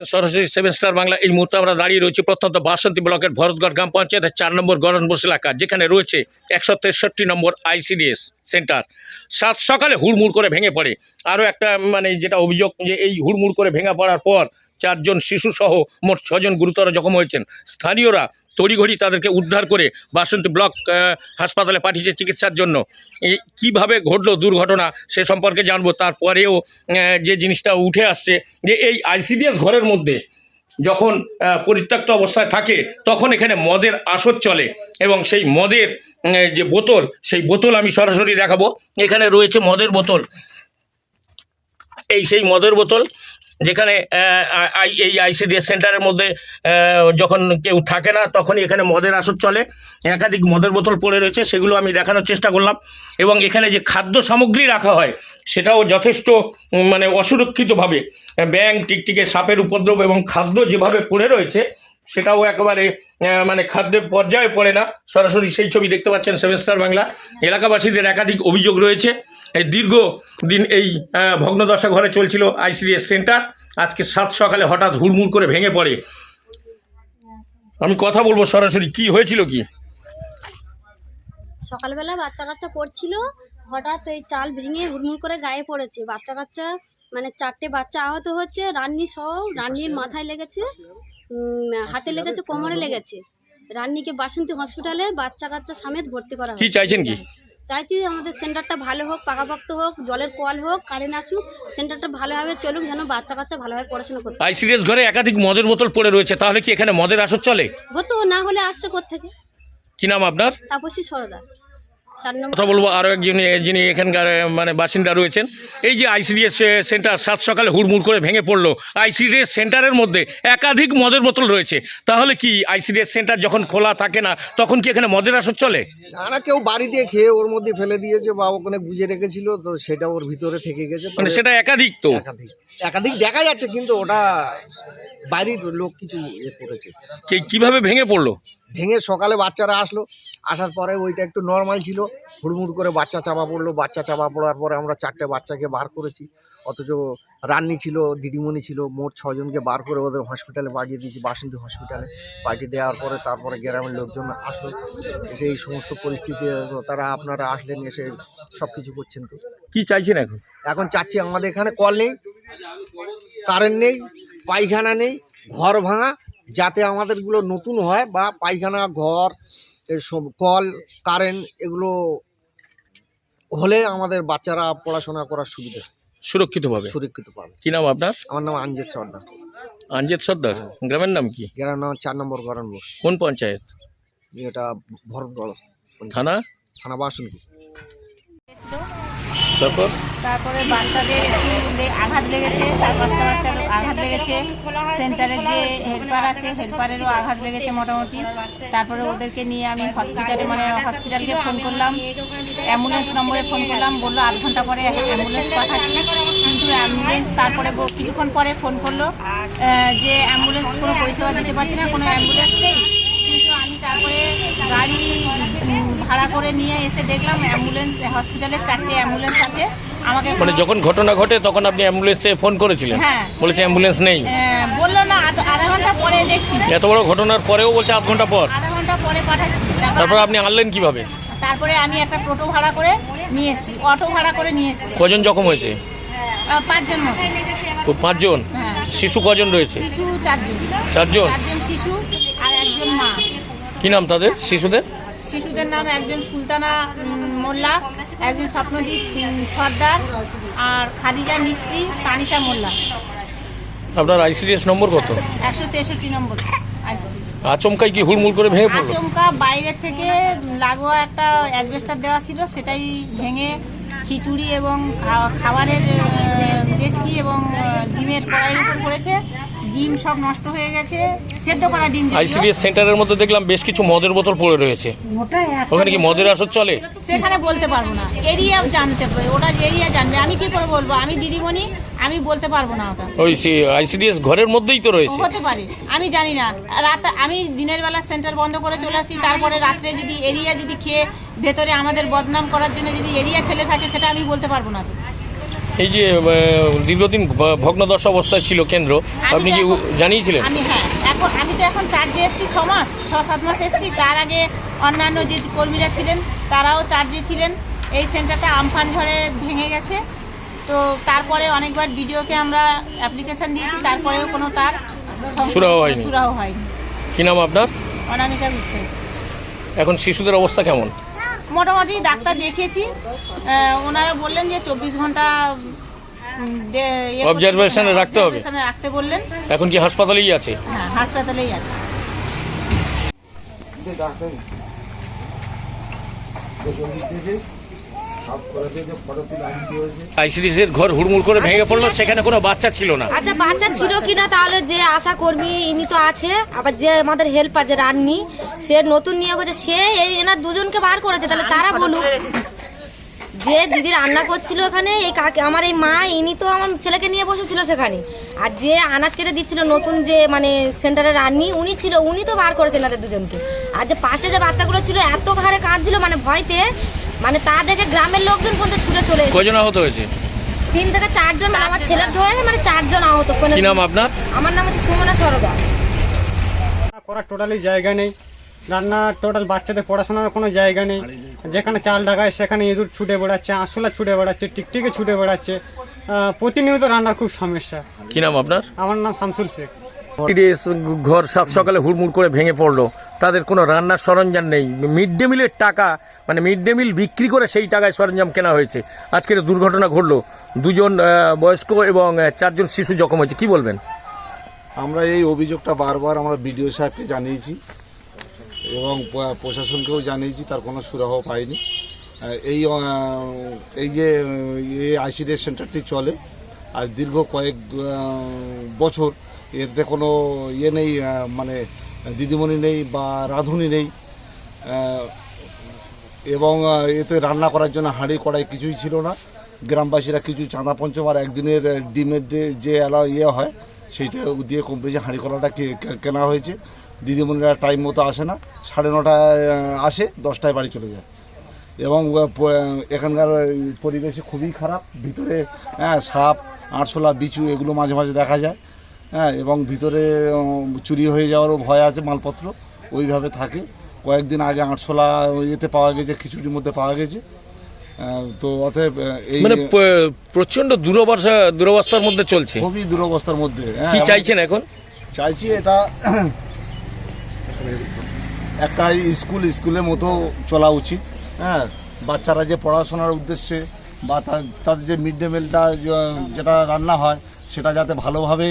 সরাসরি seven star Bangla এই মুহূর্তে আমরা দাঁড়িয়ে রয়েছি প্রত্যন্ত বাসন্তী ব্লকের ভরতগড় গ্রাম পঞ্চায়েতের চার নম্বর গরনবোস এলাকা, যেখানে রয়েছে একশো তেষট্টি নম্বর আইসিডিএস সেন্টার। সাত সকালে হুড়মুড় করে ভেঙে পড়ে। আরও একটা মানে যেটা অভিযোগ যে এই হুড়মুড় করে ভেঙে পড়ার পর চারজন শিশুসহ মোট ছজন গুরুতর জখম হয়েছেন। স্থানীয়রা তড়িঘড়ি তাদেরকে উদ্ধার করে বাসন্তী ব্লক হাসপাতালে পাঠিয়েছে চিকিৎসার জন্য। কীভাবে ঘটলো দুর্ঘটনা সে সম্পর্কে জানব। তারপরেও যে জিনিসটা উঠে আসছে যে এই আইসিডিএস ঘরের মধ্যে যখন পরিত্যক্ত অবস্থায় থাকে, তখন এখানে মদের আসর চলে এবং সেই মদের যে বোতল, সেই বোতল আমি সরাসরি দেখাবো। এখানে রয়েছে মদের বোতল। এই সেই মদের বোতল যেখানে এই আইসিডিএস সেন্টারের মধ্যে যখন কেউ থাকে না, তখনই এখানে মদের আসর চলে। একাধিক মদের বোতল পড়ে রয়েছে, সেগুলো আমি দেখানোর চেষ্টা করলাম। এবং এখানে যে খাদ্য সামগ্রী রাখা হয়, সেটাও যথেষ্ট মানে অসুরক্ষিতভাবে ব্যাঙ টিকটিকে সাপের উপদ্রব এবং খাদ্য যেভাবে পড়ে রয়েছে সেটাও একেবারে মানে খাদ্যের পর্যায়ে পড়ে না। সরাসরি সেই ছবি দেখতে পাচ্ছেন সেভেন স্টার বাংলা। এলাকাবাসীদের একাধিক অভিযোগ রয়েছে। এই দীর্ঘ দিন এই ভগ্নদশা ঘরে চলছিল আইসিডিএস সেন্টার। আজকে সাত সকালে হঠাৎ হুড়মুড় করে ভেঙে পড়ে। আমি কথা বলব সরাসরি, কি হয়েছিল কি? সকালবেলা বাচ্চা কাচ্চা পড়ছিল। হঠাৎ এই চাল ভেঙে হুড়মুড় করে গায়ে পড়েছে। বাচ্চা কাচ্চা মানে চারটে বাচ্চা আহত হচ্ছে রান্নি সহ রান্নির মাথায় লেগেছে হাতে লেগেছে কোমরে লেগেছে। রান্নিকে বাসন্তী হসপিটালে বাচ্চা কাচ্চা সমেত ভর্তি করা কি চাইছেন কি? চাইছি আমাদের সেন্টারটা ভালো হোক পাকাপোক্ত হোক জলের কল হোক কারেন্ট আসুক সেন্টারটা ভালোভাবে চলুক যেন বাচ্চা কাচ্চা ভালোভাবে পড়াশোনা করতে আইসিডিএস ঘরে একাধিক মদের বোতল পড়ে রয়েছে তাহলে কি এখানে মদের আসর চলে? হতো না হলে আসছে কোথেকে কি নাম আপনার? তাপসী সরদার। কথা বলব আরও একজন যিনি এখানকার মানে বাসিন্দা রয়েছেন। এই যে আইসিডিএস সেন্টার সাত সকালে হুড়মুড় করে ভেঙে পড়ল আইসিডিএস সেন্টারের মধ্যে একাধিক মদের বোতল রয়েছে। তাহলে কি আইসিডিএস সেন্টার যখন খোলা থাকে না তখন কি এখানে মদের আসর চলে? না কেউ বাড়ি দিয়ে খেয়ে ওর মধ্যে ফেলে দিয়েছে বা ওখানে গুজে রেখেছিল তো সেটা ওর ভিতরে থেকে গেছে। মানে সেটা একাধিক তো? একাধিক। একাধিক দেখা যাচ্ছে কিন্তু ওটা বাড়ির লোক কিছু ইয়ে করেছে। কি- কীভাবে ভেঙে পড়ল? ভেঙে সকালে বাচ্চারা আসলো আসার পরে ওইটা একটু নর্মাল ছিল হুড়মুড় করে বাচ্চা চাপা পড়ল বাচ্চা চাপা পড়ার পরে আমরা চারটে বাচ্চাকে বার করেছি। অথচ রান্নি ছিল দিদিমণি ছিল মোট ছজনকে বার করে ওদের হসপিটালে পাঠিয়ে দিয়েছি বাসন্তী হসপিটালে পাঠিয়ে দেওয়ার পরে তারপরে গ্রামের লোকজন আসলো। এসে এই সমস্ত পরিস্থিতি তারা আপনারা আসলেন এসে সব কিছু করছেন তো। কী চাইছেন এখন? এখন চাচ্ছি আমাদের এখানে কল নেই কারেন্ট নেই পায়খানা নেই ঘর ভাঙা যাতে আমাদেরগুলো নতুন হয় বা পায়খানা ঘর এসব কল কারেন্ট এগুলো হলে আমাদের বাচ্চারা পড়াশোনা করার সুবিধা সুরক্ষিতভাবে? সুরক্ষিত পাবে কি নাম আপনার? আমার নাম আঞ্জেদ সর্দার। আঞ্জেদ সর্দার? গ্রামের নাম কি? গ্রামের নাম চার নম্বর গরম কোন পঞ্চায়েত? এটা ভরতগড়। থানা? থানা বাসন্তী। তারপর? তারপরে বাচ্চাদের একটু আঘাত লেগেছে, চার পাঁচটা বাচ্চার আঘাত লেগেছে। সেন্টারের যে হেল্পার আছে, হেল্পারেরও আঘাত লেগেছে মোটামুটি। তারপরে ওদেরকে নিয়ে আমি হসপিটালে মানে হসপিটালকে ফোন করলাম। অ্যাম্বুলেন্স নম্বরে ফোন করলাম, বলল আধ ঘণ্টা পরে অ্যাম্বুলেন্স পাঠাচ্ছি। কিন্তু অ্যাম্বুলেন্স তারপরে কিছুক্ষণ পরে ফোন করল যে অ্যাম্বুলেন্স কোনো পরিষেবা দিতে পারছি না, কোনো অ্যাম্বুলেন্স নেই। কিন্তু আমি তারপরে গাড়ি ভাড়া করে নিয়ে এসে দেখলাম অ্যাম্বুলেন্স হসপিটালে চারটে অ্যাম্বুলেন্স আছে। আমাকে মানে যখন ঘটনা ঘটে তখন আপনি অ্যাম্বুলেন্সে ফোন করেছিলেন? হ্যাঁ। বলেছে অ্যাম্বুলেন্স নেই। বলল না আধা ঘণ্টা পরে দেখছি। এত বড় ঘটনার পরেও বলছে আধ ঘণ্টা পর। আধা ঘণ্টা পরে পাঠাচ্ছি। তারপর আপনি আনলেন কীভাবে? তারপরে আমি একটা টোটো ভাড়া করে নিয়ে এসেছি। অটো ভাড়া করে নিয়ে এসেছি। কজন জখম হয়েছে? পাঁচজন পাঁচজন? হ্যাঁ। শিশু কজন রয়েছে? শিশু চারজন? চারজন শিশু আর একজন মা। কি নাম তাদের শিশুদের? শিশুদের নাম একজন সুলতানা মোল্লা একজন স্বপ্নদীপ সর্দার আর খাদিজা মিস্ত্রি তানিশা মোল্লা। আপনার আইসিডিএস নম্বর কত? একশো তেষট্টি নম্বর আচমকাই কি হুড়মুড় করে ভেঙে পড়ল? আচমকা বাইরে থেকে লাগোয়া একটা অ্যাডভেস্টার দেওয়া ছিল সেটাই ভেঙে খিচুড়ি এবং খাবারের ডেচকি এবং ডিমের কড়াইয়ের উপর পড়েছে ডিম সব নষ্ট হয়ে গেছে। সেদ্ধ করা ডিম যেগুলো, আইসিডিএস সেন্টারের মধ্যে দেখলাম বেশ কিছু মদের বোতল পড়ে রয়েছে। ওখানে কি মদের আসর চলে? সেখানে বলতে পারব না। এরিয়া জানতে পারে ওটা এরিয়া জানবে। আমি কি করে বলব? আমি দিদিমণি আমি বলতে পারব না ওটা। ওই আইসিডিএস ঘরের মধ্যেই তো রয়েছে। হতে পারে। আমি জানি না। রাত আমি দিনের বেলা সেন্টার বন্ধ করে চলে আসি। তারপরে রাত্রে যদি এরিয়া যদি খেয়ে ভেতরে আমাদের বদনাম করার জন্য যদি এরিয়া ফেলে থাকে সেটা আমি বলতে পারব না তো। এই যে দীর্ঘদিন ভগ্নদশা অবস্থায় ছিল কেন্দ্র আপনি কি জানিয়েছিলেন? আমি হ্যাঁ এখন আমি তো এখন চার্জে এসেছি ছ মাস ছ সাত মাস এসেছি। তার আগে অন্যান্য যে কর্মীরা ছিলেন তারাও চার্জে ছিলেন। এই সেন্টারটা আমফান ঝড়ে ভেঙে গেছে। তো তারপরে অনেকবার ভিডিওকে আমরা অ্যাপ্লিকেশন দিয়েছি তারপরেও কোনো তার সুরাহা হয়নি। সুরাহা হয়নি। কি নাম আপনার? অনামিকা গুচ্ছে এখন শিশুদের অবস্থা কেমন? মোটামুটি ডাক্তার দেখিয়েছি। ওনারা বললেন যে চব্বিশ ঘণ্টা দে- ইয়ে রাখতে হবে? রাখতে বললেন। এখন কি হাসপাতালেই আছে? হ্যাঁ হাসপাতালেই আছে। আইসিডিসের ঘর হুড়মুড় করে ভেঙে পড়ল সেখানে কোনো বাচ্চা ছিল না। আচ্ছা বাচ্চা ছিল কিনা তাহলে যে আশা কর্মী ইনি তো আছে আবার যে আমাদের হেল্পার যে রান্নি সে নতুন নিয়োগ হয়েছে সে এই এনার দুজনকে বার করেছে তাহলে তারা বলুক। যে দিদি রান্না করছিল ওখানে এই কাকে আমার এই মা ইনি তো আমার ছেলেকে নিয়ে বসেছিল সেখানে। আর যে আনাজ কেটে দিচ্ছিল নতুন যে মানে সেন্টারে রান্নি উনি ছিল উনি তো বার করেছেন এনাদের দুজনকে। আর যে পাশে যে বাচ্চাগুলো ছিল এত ঘাড়ে কাঁদছিল মানে ভয়তে মানে তা দেখে গ্রামের লোকজন পর্যন্ত ছুটে চলে এসেছে। কজন আহত হয়েছে? তিন থেকে চারজন মানে আমার ছেলের ধরে মানে চারজন আহত। কোনো- কি নাম আপনার? আমার নাম হচ্ছে সুমনা রান্না করার টোটালি জায়গা নেই। রান্না টোটাল বাচ্চাদের পড়াশোনার কোনো জায়গা নেই। যেখানে চাল ঢাকায় সেখানে ইঁদুর ছুটে বেড়াচ্ছে আঁশলা ছুটে বেড়াচ্ছে টিকটিকে ছুটে বেড়াচ্ছে। প্রতিনিয়ত রান্নার খুব সমস্যা। কি নাম আপনার? আমার নাম শামসুল শেখ। ঘর সাত সকালে হুড়মুড় করে ভেঙে পড়ল। তাদের কোনো রান্নার সরঞ্জাম নেই। মিড ডে মিলের টাকা মানে মিড ডে মিল বিক্রি করে সেই টাকায় সরঞ্জাম কেনা হয়েছে। আজকের দুর্ঘটনা ঘটলো। দুজন বয়স্ক এবং চারজন শিশু জখম হয়েছে। কি বলবেন? আমরা এই অভিযোগটা বারবার আমরা বিডিও সাহেবকে জানিয়েছি এবং প্রশাসনকেও জানিয়েছি, তার কোনো সুরাহ পাইনি। এই এই যে, এই আইসিডিএস সেন্টারটি চলে আর দীর্ঘ কয়েক বছর এতে কোনো ইয়ে নেই মানে দিদিমণি নেই বা রাঁধুনি নেই। এবং এতে রান্না করার জন্য হাঁড়ি কড়াই কিছুই ছিল না। গ্রামবাসীরা কিছু চাঁদা পঞ্চম আর একদিনের ডিমের যে- এলা ইয়ে হয়, সেইটা দিয়ে কমপ্লিটে হাঁড়ি কড়াটা কেনা হয়েছে। দিদিমণিরা টাইম মতো আসে না, সাড়ে নটায় আসে, দশটায় বাড়ি চলে যায়। এবং এখানকার পরিবেশে খুবই খারাপ, ভিতরে হ্যাঁ সাপ, আরশোলা, বিচু, এগুলো মাঝে মাঝে দেখা যায়। হ্যাঁ এবং ভিতরে চুরি হয়ে যাওয়ারও ভয় আছে মালপত্র ওইভাবে থাকে। কয়েকদিন আগে আরশোলা ইয়েতে পাওয়া গেছে খিচুড়ির মধ্যে পাওয়া গেছে। তো অতএব এই মানে প্রচণ্ড দুরবস্থা দুরবস্থার মধ্যে চলছে। খুবই দুরবস্থার মধ্যে হ্যাঁ, কি চাইছেন এখন? চাইছি এটা একটা স্কুল স্কুলের মতো চলা উচিত হ্যাঁ। বাচ্চারা যে পড়াশোনার উদ্দেশ্যে বা তাদের যে মিড ডে মিলটা যেটা রান্না হয় সেটা যাতে ভালোভাবে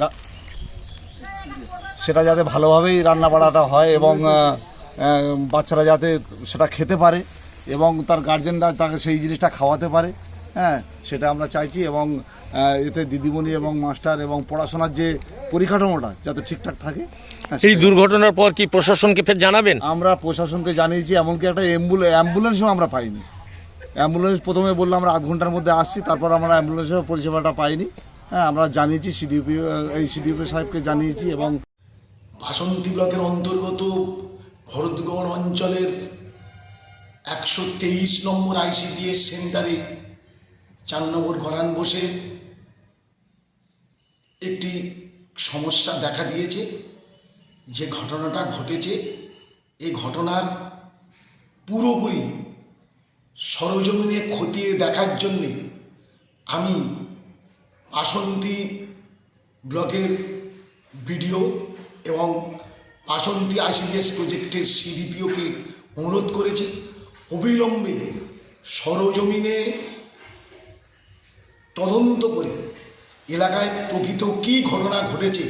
রা- সেটা যাতে ভালোভাবেই রান্না বাড়াটা হয় এবং বাচ্চারা যাতে সেটা খেতে পারে এবং তার গার্জেনরা তাকে সেই জিনিসটা খাওয়াতে পারে হ্যাঁ সেটা আমরা চাইছি এবং এতে দিদিমণি এবং মাস্টার এবং পড়াশোনার যে পরিকাঠামোটা যাতে ঠিকঠাক থাকে হ্যাঁ, এই দুর্ঘটনার পর কি প্রশাসনকে ফের জানাবেন? আমরা প্রশাসনকে জানিয়েছি এমনকি একটা অ্যাম্বুলেন্স অ্যাম্বুলেন্সও আমরা পাইনি। অ্যাম্বুলেন্স প্রথমে বললাম আমরা আধ ঘণ্টার মধ্যে আসছি তারপর আমরা অ্যাম্বুলেন্সের পরিষেবাটা পাইনি। হ্যাঁ আমরা জানিয়েছি সিডিপি, এই সিডিপি সাহেবকে জানিয়েছি এবং বাসন্তী ব্লকের অন্তর্গত ভরতগড় অঞ্চলের একশো তেইশ নম্বর আইসিডিএস সেন্টারে চার নম্বর ঘরান বসে একটি সমস্যা দেখা দিয়েছে। যে ঘটনাটা ঘটেছে, এই ঘটনার পুরোপুরি সরজমিনে খতিয়ে দেখার জন্যে আমি বাসন্তী ব্লকের বিডিও এবং বাসন্তী আইসিডিএস প্রজেক্টের সিডিপিওকে অনুরোধ করেছি, অবিলম্বে সরজমিনে তদন্ত করে এলাকায় প্রকৃত কী ঘটনা ঘটেছে,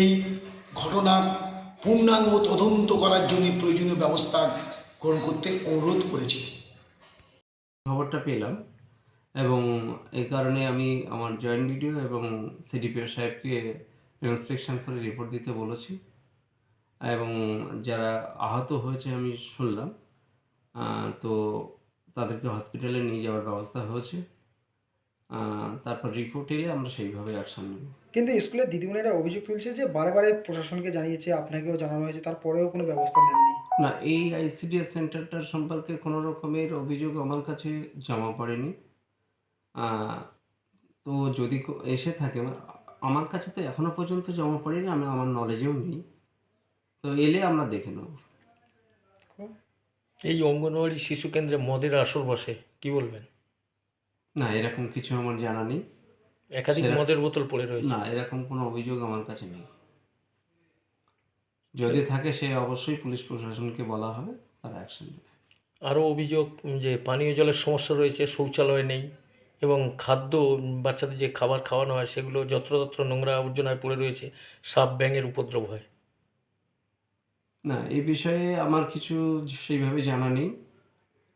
এই ঘটনার পূর্ণাঙ্গ তদন্ত করার জন্য প্রয়োজনীয় ব্যবস্থা গ্রহণ করতে অনুরোধ করেছি। খবরটা পেলাম। এবং এই কারণে আমি আমার জয়েন্ট ভিডিও এবং সিডিপিও সাহেবকে ইন্সপেকশন করে রিপোর্ট দিতে বলেছি। এবং যারা আহত হয়েছে আমি শুনলাম তো তাদেরকে হসপিটালে নিয়ে যাওয়ার ব্যবস্থা হয়েছে। তারপর রিপোর্ট এলে আমরা সেইভাবে অ্যাকশন নেব। কিন্তু স্কুলের দিদিমণিরা অভিযোগ তুলছে যে বারে বারে প্রশাসনকে জানিয়েছে আপনাকেও জানানো হয়েছে তারপরেও কোনো ব্যবস্থা নেননি। না এই আইসিডিএস সেন্টারটার সম্পর্কে কোনো রকমের অভিযোগ আমার কাছে জমা পড়েনি। তো যদি কো- এসে থাকে আমার কাছে তো এখনও পর্যন্ত জমা পড়েনি আমি আমার নলেজেও নেই। তো এলে আমরা দেখে নেব। এই অঙ্গনওয়াড়ি শিশু কেন্দ্রে মদের আসর বসে কি বলবেন? না এরকম কিছু আমার জানা নেই। একাধিক মদের বোতল পড়ে রয়েছে। না এরকম কোনো অভিযোগ আমার কাছে নেই। যদি থাকে সে অবশ্যই পুলিশ প্রশাসনকে বলা হবে তারা অ্যাকশন নেবে। আরও অভিযোগ যে পানীয় জলের সমস্যা রয়েছে শৌচালয় নেই। এবং খাদ্য, বাচ্চাদের যে খাবার খাওয়ানো হয়, সেগুলো যত্রতত্র নোংরা আবর্জনায় পড়ে রয়েছে, সাপ ব্যাঙের উপদ্রব হয়। না, এই বিষয়ে আমার কিছু সেইভাবে জানা নেই।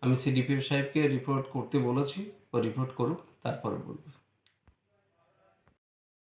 আমি সিডিপিও সাহেবকে রিপোর্ট করতে বলেছি, ও রিপোর্ট করুক, তারপরে বলব।